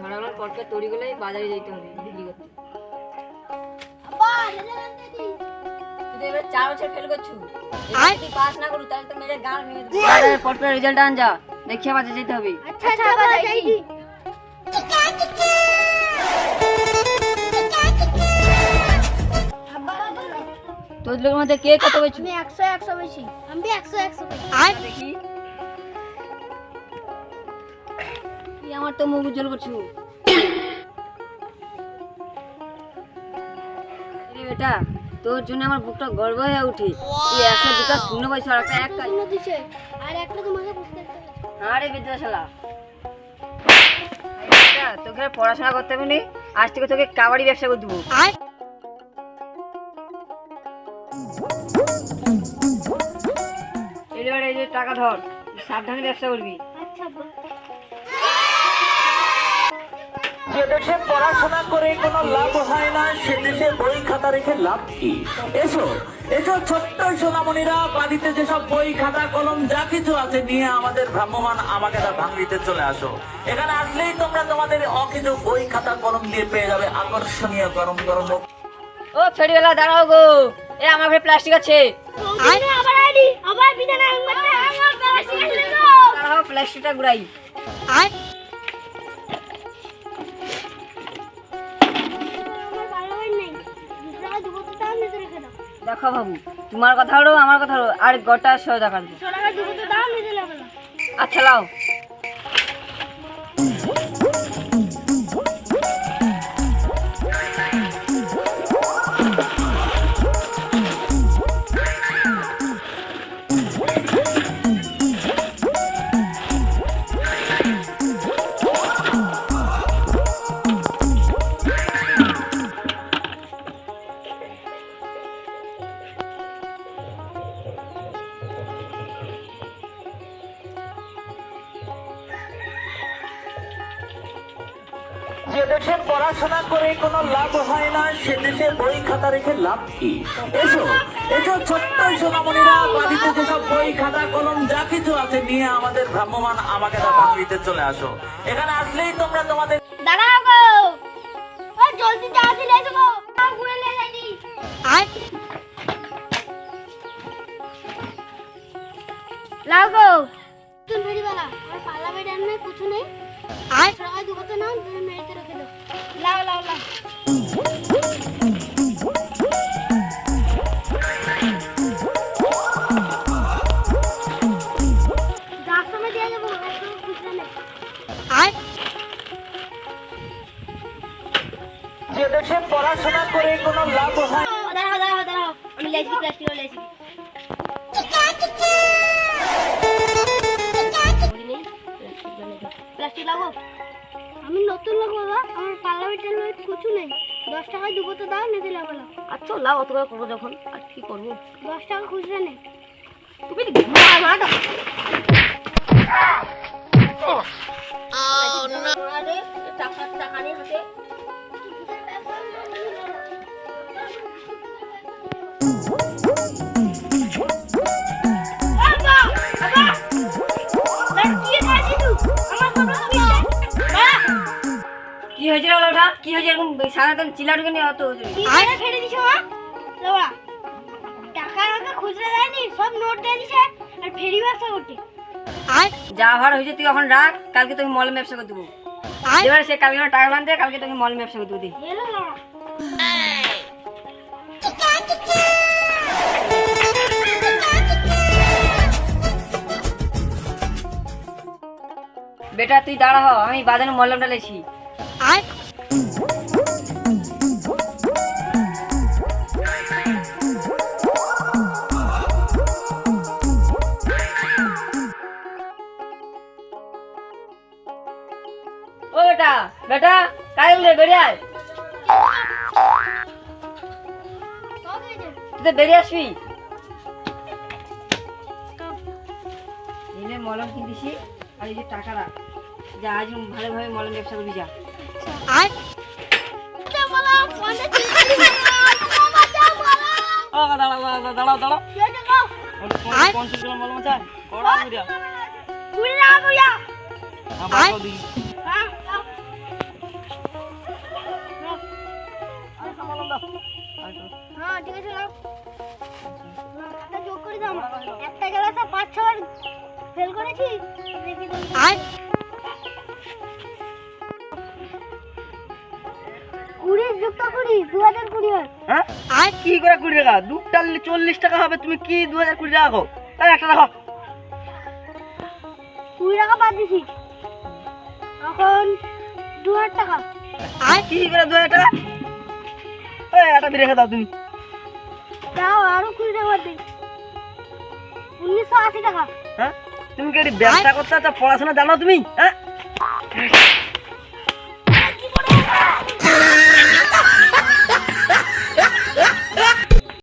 ঝড়াগুলোর পটকে তৈরি করলে বাজারে যেতে হবে বিক্রি করতে। তুই তো এবার চার বছর ফেল করছু। যদি পাস না করু তাহলে তো মেরে গাল ভেঙে দেবো। বাজারে পটকে রেজাল্ট আন যা দেখিয়ে বাজারে যেতে হবে। আচ্ছা আচ্ছা বাবা যাইছি তোদের মধ্যে কে কত আমি একশো একশো বেশি। আমি একশো একশো বেশি। দেখি। তুই আমার তো মুখ উজ্জ্বল করছু বেটা তোর জন্য আমার বুকটা গর্ব হয়ে উঠে। তুই একশো দুটা শূন্য পাইছো আর একটা এক দিছে আর একটা তোমাকে আরে বিদ্যাশালা। তোকে পড়াশোনা করতে হবে আজ থেকে তোকে কাবাডি ব্যবসা করে দেবো। এবার এই যে টাকা ধর সাবধানে ব্যবসা করবি। আচ্ছা। যে দেশে পড়াশোনা করে কোনো লাভ হয় না সে দেশে বই খাতা রেখে লাভ কি? এসো এসো ছোট্ট সোনামণিরা বাড়িতে যেসব বই খাতা কলম যা কিছু আছে নিয়ে আমাদের ভ্রাম্যমান আমাকে তা ভাঙড়িতে চলে আসো। এখানে আসলেই তোমরা তোমাদের অকিছু বই খাতা কলম দিয়ে পেয়ে যাবে আকর্ষণীয় গরম গরম ও ফেরিওয়ালা দাঁড়াও গো। এ আমার ঘরে প্লাস্টিক আছে। আবার আইডি আবার বিধান আমার প্লাস্টিকটা ঘুরাই। আমার দেখো বাবু তোমার কথা হলো আমার কথা হলো আর গোটা শো দেখা আচ্ছা লাও। যে দেশে পড়াশোনা করে কোনো লাভ হয় না, সে দেশে বই খাতা রেখে লাভ কি? এসো এসো ছোট্ট সোনামণিরা, বাড়িতে যেসব বই, খাতা, কলম, যা কিছু আছে নিয়ে আমাদের ভ্রাম্যমান আমাকে বাঙালিতে চলে আসো। এখানে আসলেই তোমরা তোমাদের দাঁড়াও গো! জলদি তাড়াতাড়ি এসো গো! টাকা দেবো তো নাও মেরিতে রেখে দাও লাও লাও। লাও যে দেশে পড়াশোনা করে কোনো লাভ হয় দাঁড়াও দাঁড়াও দাঁড়াও। আমি লেছি প্লাস্টিক লেছি প্লাস্টিক লাগো আমি নতুন লোক বাবা আমার পাল্লা বিটার লোক কিছু নেই। দশ টাকায় দুবো তো দাও নেতে লাগবে আর আচ্ছা লাও অত করে করব যখন আর কি করব? দশ টাকা খুচরা নেই তুমি টাকা টাকা নিয়ে হাতে। কি হয়েছে এরকম সারাদিন চিল্লা ঢুকে নিয়ে অত আরে ফেলে দিছো মা? লোড়া টাকা আমাকে খুচরা দেয়নি সব নোট দিয়ে দিছে আর ফেরি ব্যবসা করতে। যা হওয়ার হয়েছে তুই এখন রাখ কালকে তোকে মলম ব্যবসা করে দেবো। এবার সে কালকে টাকা কালকে তোকে ব্যবসা করে দেবো বেটা তুই দাঁড়া হ আমি বাজারে মলমটা লেছি। মলম কিনতেছি আর এই যে টাকা রাখ যা আজ ভালোভাবে মলম ব্যবসা করবি যা। দাঁড়াও দাঁড়াও পঞ্চাশ গ্রাম মাল মাছ কড়া বুড়া বুড়া বুড়া আবার একটা গেলাসে পাঁচ ছবার ফেল করেছি দেখি হয়। কি করে কুড়ি টাকা? দুটা চল্লিশ টাকা হবে তুমি কি দু হাজার কুড়ি টাকা একটা রাখো কুড়ি টাকা বাদ দিছি। এখন দু হাজার টাকা। আর কি করে দু হাজার টাকা? এই একটা রেখে দাও তুমি। দাও আরও কুড়ি টাকা বাদ দিই উনিশশো আশি টাকা। হ্যাঁ? তুমি কি ব্যবসা করতে পড়াশোনা জানো তুমি? হ্যাঁ?